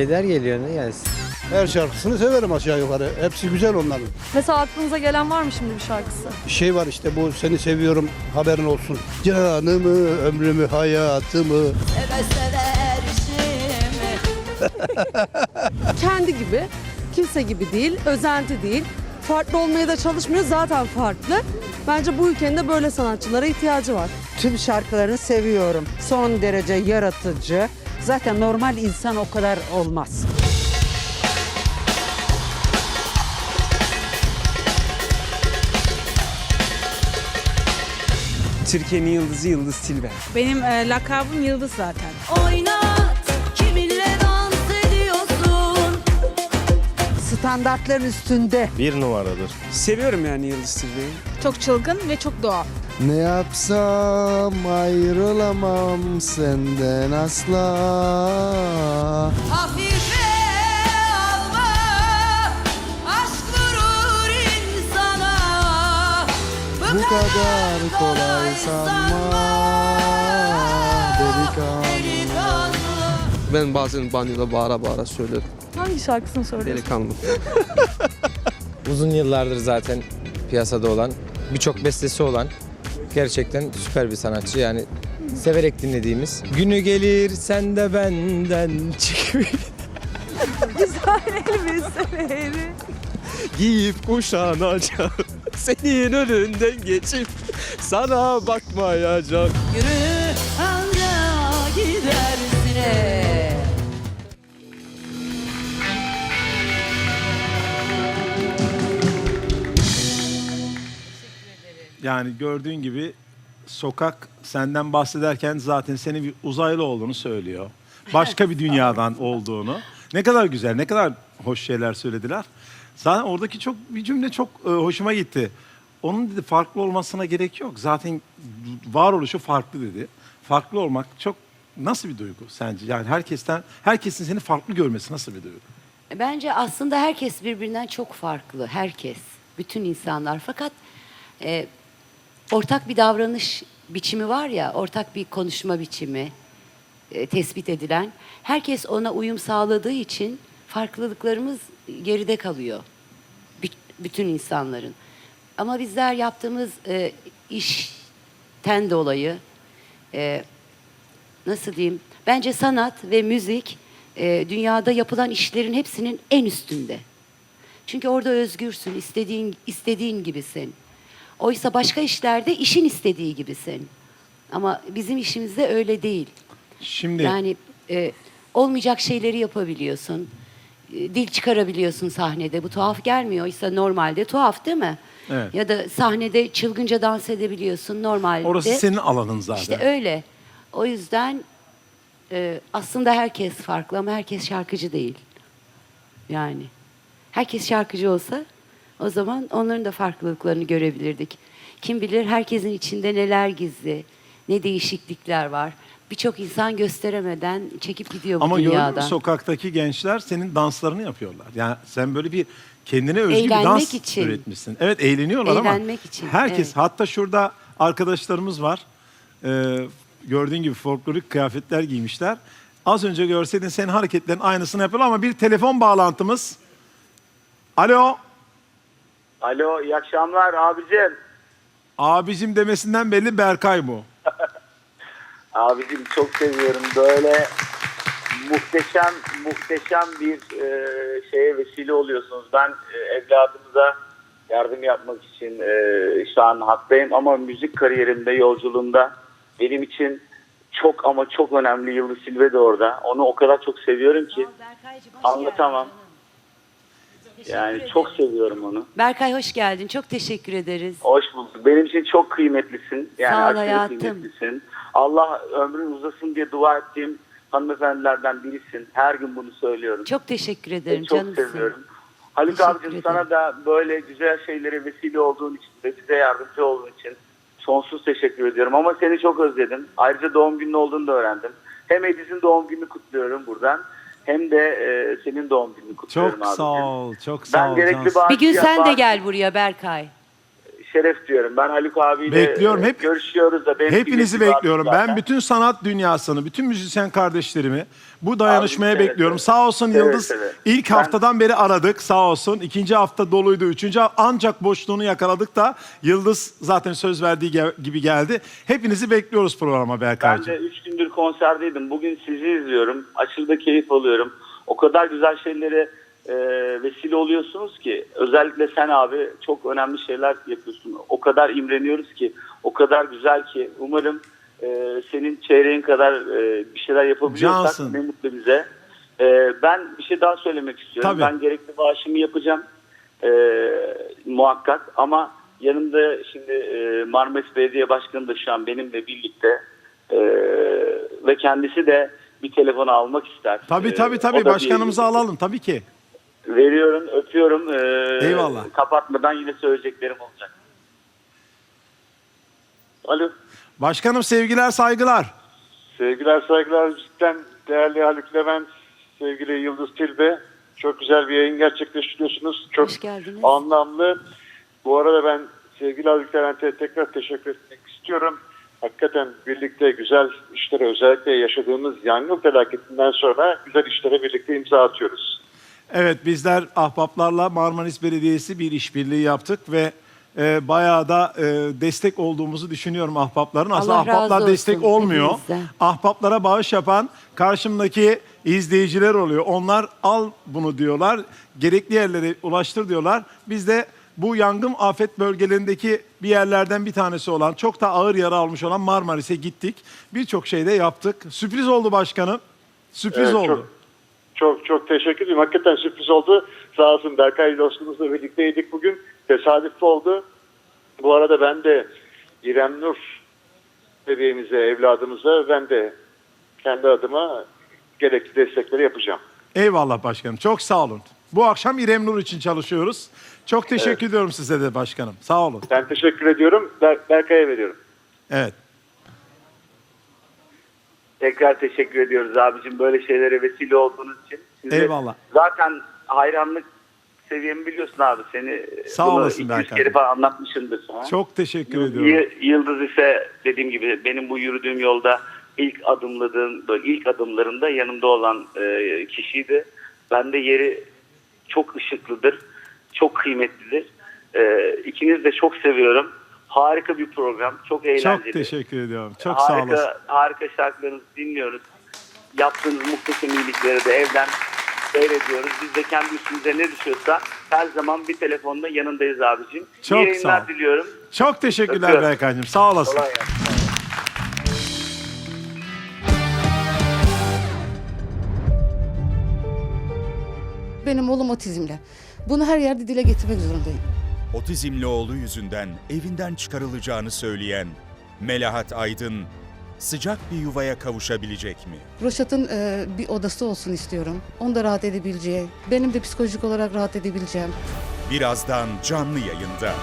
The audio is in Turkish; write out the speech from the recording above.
Şeyler geliyor ne gelsin? Her şarkısını severim aşağı yukarı. Hepsi güzel onların. Mesela aklınıza gelen var mı şimdi bir şarkısı? Şey var işte bu seni seviyorum haberin olsun. Canımı, ömrümü, hayatımı. kendi gibi, kimse gibi değil, özenti değil. Farklı olmaya da çalışmıyor zaten farklı. Bence bu ülkenin de böyle sanatçılara ihtiyacı var. Tüm şarkılarını seviyorum. Son derece yaratıcı. Zaten normal insan o kadar olmaz. Türkiye'nin yıldızı Yıldız Tilbe. Benim e, lakabım Yıldız zaten. Oynat kiminle dans ediyorsun Standartların üstünde. Bir numaradır. Seviyorum yani Yıldız Tilbe'yi. Çok çılgın ve çok doğal. Ne yapsam ayrılamam senden asla Hafife alma Aşk vurur insana Bu kadar kolay sanma delikanlı Delikanlı Ben bazen banyoda bağıra bağıra söylerim. Hangi şarkısını söylüyorsun? Delikanlı. Uzun yıllardır zaten piyasada olan, birçok bestesi olan gerçekten süper bir sanatçı. Yani severek dinlediğimiz. Günü gelir sen de benden çık. Elbiseleri. Giyip kuşanacak. Senin önünden geçip sana bakmayacak. Yürü Yani gördüğün gibi sokak senden bahsederken zaten senin bir uzaylı olduğunu söylüyor. Başka bir dünyadan olduğunu. Ne kadar güzel, ne kadar hoş şeyler söylediler. Zaten oradaki çok bir cümle çok e, hoşuma gitti. Onun dedi farklı olmasına gerek yok. Zaten varoluşu farklı dedi. Farklı olmak çok nasıl bir duygu sence? Yani herkesten herkesin seni farklı görmesi nasıl bir duygu? Bence aslında herkes birbirinden çok farklı. Herkes. Bütün insanlar. Fakat e, ortak bir davranış biçimi var ya, ortak bir konuşma biçimi e, tespit edilen. Herkes ona uyum sağladığı için farklılıklarımız geride kalıyor. Bü- bütün insanların. Ama bizler yaptığımız e, işten dolayı e, nasıl diyeyim? Bence sanat ve müzik e, dünyada yapılan işlerin hepsinin en üstünde. Çünkü orada özgürsün, istediğin istediğin gibisin. Oysa başka işlerde işin istediği gibisin. Ama bizim işimizde öyle değil. Şimdi Yani e, olmayacak şeyleri yapabiliyorsun. E, dil çıkarabiliyorsun sahnede. Bu tuhaf gelmiyor. Oysa normalde tuhaf değil mi? Evet. Ya da sahnede çılgınca dans edebiliyorsun normalde. orası senin alanın zaten. İşte öyle. O yüzden e, aslında herkes farklı ama herkes şarkıcı değil. Yani herkes şarkıcı olsa o zaman onların da farklılıklarını görebilirdik. Kim bilir herkesin içinde neler gizli, ne değişiklikler var. Birçok insan gösteremeden çekip gidiyor bu Ama gördün mü sokaktaki gençler senin danslarını yapıyorlar. Yani sen böyle bir kendine özgü bir Eğlenmek dans için. üretmişsin. Evet eğleniyorlar ama Eğlenmek için, herkes evet. hatta şurada arkadaşlarımız var. Ee, gördüğün gibi folklorik kıyafetler giymişler. Az önce görseydin senin hareketlerin aynısını yapıyorlar ama bir telefon bağlantımız. Alo. Alo iyi akşamlar abicim. Abicim demesinden belli Berkay bu. Abicim çok seviyorum böyle muhteşem muhteşem bir e, şeye vesile oluyorsunuz. Ben e, evladımıza yardım yapmak için e, şu an hattayım ama müzik kariyerimde yolculuğumda benim için çok ama çok önemli Yıldız Silve de orada. Onu o kadar çok seviyorum ki anlatamam. Yani çok seviyorum onu. Berkay hoş geldin. Çok teşekkür ederiz. Hoş bulduk. Benim için çok kıymetlisin. Yani Sağ ol hayatım. kıymetlisin. Allah ömrün uzasın diye dua ettiğim hanımefendilerden birisin. Her gün bunu söylüyorum. Çok teşekkür Seni ederim çok canımsın. seviyorum. Haluk abicim sana da böyle güzel şeylere vesile olduğun için ve bize yardımcı olduğun için sonsuz teşekkür ediyorum. Ama seni çok özledim. Ayrıca doğum günün olduğunu da öğrendim. Hem Ediz'in doğum gününü kutluyorum buradan. Hem de e, senin doğum gününü kutluyorum Çok abicim. sağ ol. Çok sağ Ben ol. gerekli Cansu. bazı Bir gün sen de gel buraya Berkay. Şeref diyorum. Ben Haluk abiyle Bekliyorum. Hep- görüşüyoruz da. benim Hepinizi bekliyorum. Ben zaten. bütün sanat dünyasını, bütün müzisyen kardeşlerimi bu dayanışmaya Abi, seve bekliyorum. seve. Sağ olsun Seve Yıldız. seve. İlk Ben- haftadan beri aradık sağ olsun. İkinci hafta doluydu. Üçüncü hafta ancak boşluğunu yakaladık da Yıldız zaten söz verdiği ge- gibi geldi. Hepinizi bekliyoruz programa Ben Berkay'cığım. de 3 gündür konserdeydim. Bugün sizi izliyorum. Aşırı keyif alıyorum. O kadar güzel şeylere e, vesile oluyorsunuz ki. Özellikle sen abi çok önemli şeyler yapıyorsun. O kadar imreniyoruz ki. O kadar güzel ki. Umarım e, senin çeyreğin kadar e, bir şeyler yapabiliyorsak ne mutlu bize. E, ben bir şey daha söylemek istiyorum. Tabii. Ben gerekli bağışımı yapacağım. E, muhakkak ama yanımda şimdi e, Marmaris Belediye Başkanı da şu an benimle birlikte e, ve kendisi de bir telefonu almak ister. Tabii E, tabii tabii başkanımızı bir- alalım tabii ki. Veriyorum, öpüyorum. E, Eyvallah. Kapatmadan yine söyleyeceklerim olacak. Alo. Başkanım sevgiler saygılar. Sevgiler saygılar cidden değerli Haluk Levent, sevgili Yıldız Tilbe. Çok güzel bir yayın gerçekleştiriyorsunuz. Çok Hoş geldiniz. anlamlı. Bu arada ben sevgili Haluk Levent'e tekrar teşekkür etmek istiyorum. Hakikaten birlikte güzel işlere özellikle yaşadığımız yangın felaketinden sonra güzel işlere birlikte imza atıyoruz. Evet bizler ahbaplarla Marmaris Belediyesi bir işbirliği yaptık ve e, bayağı da e, destek olduğumuzu düşünüyorum ahbapların. Aslında Allah razı ahbaplar olsun destek olmuyor. hepinizden. Ahbaplara bağış yapan karşımdaki izleyiciler oluyor. Onlar al bunu diyorlar. Gerekli yerlere ulaştır diyorlar. Biz de bu yangın afet bölgelerindeki bir yerlerden bir tanesi olan çok da ağır yara almış olan Marmaris'e gittik. Birçok şey de yaptık. Sürpriz oldu başkanım. Sürpriz Evet, oldu. çok- Çok çok teşekkür ederim. Hakikaten sürpriz oldu. Sağ olsun Berkay dostumuzla birlikteydik bugün. Tesadüf oldu. Bu arada ben de İrem Nur bebeğimize, evladımıza ben de kendi adıma gerekli destekleri yapacağım. Eyvallah başkanım. Çok sağ olun. Bu akşam İrem Nur için çalışıyoruz. Çok teşekkür ediyorum size de başkanım. Sağ olun. Ben teşekkür ediyorum. Ber- Berkay'a veriyorum. Evet. Tekrar teşekkür ediyoruz abicim böyle şeylere vesile olduğunuz için. Size Eyvallah. Zaten hayranlık seviyemi biliyorsun abi. Seni Sağ bunu olasın 200 Berkay. kere falan anlatmışımdır sana. Çok teşekkür ediyorum. Y- Yıldız ise dediğim gibi benim bu yürüdüğüm yolda ilk adımladığım, böyle ilk adımlarında yanımda olan e, kişiydi. Ben de yeri çok ışıklıdır, çok kıymetlidir. E, ikiniz de çok seviyorum. Harika bir program, çok eğlenceli. Çok teşekkür ediyorum. Çok sağ harika, olasın. Harika şarkılarınızı dinliyoruz. Yaptığınız muhteşem iyilikleri de evden seyrediyoruz. Biz de kendi üstümüze ne düşüyorsa her zaman bir telefonda yanındayız abicim. Çok İyi sağ ol. diliyorum. Çok teşekkürler Öpüyorum. Berkay'cığım. Sağ olasın. Kolay gelsin. Benim oğlum otizmle. Bunu her yerde dile getirmek zorundayım. Otizmli oğlu yüzünden evinden çıkarılacağını söyleyen Melahat Aydın sıcak bir yuvaya kavuşabilecek mi? Roşat'ın e, bir odası olsun istiyorum. Onda rahat edebileceği, benim de psikolojik olarak rahat edebileceğim. Birazdan canlı yayında.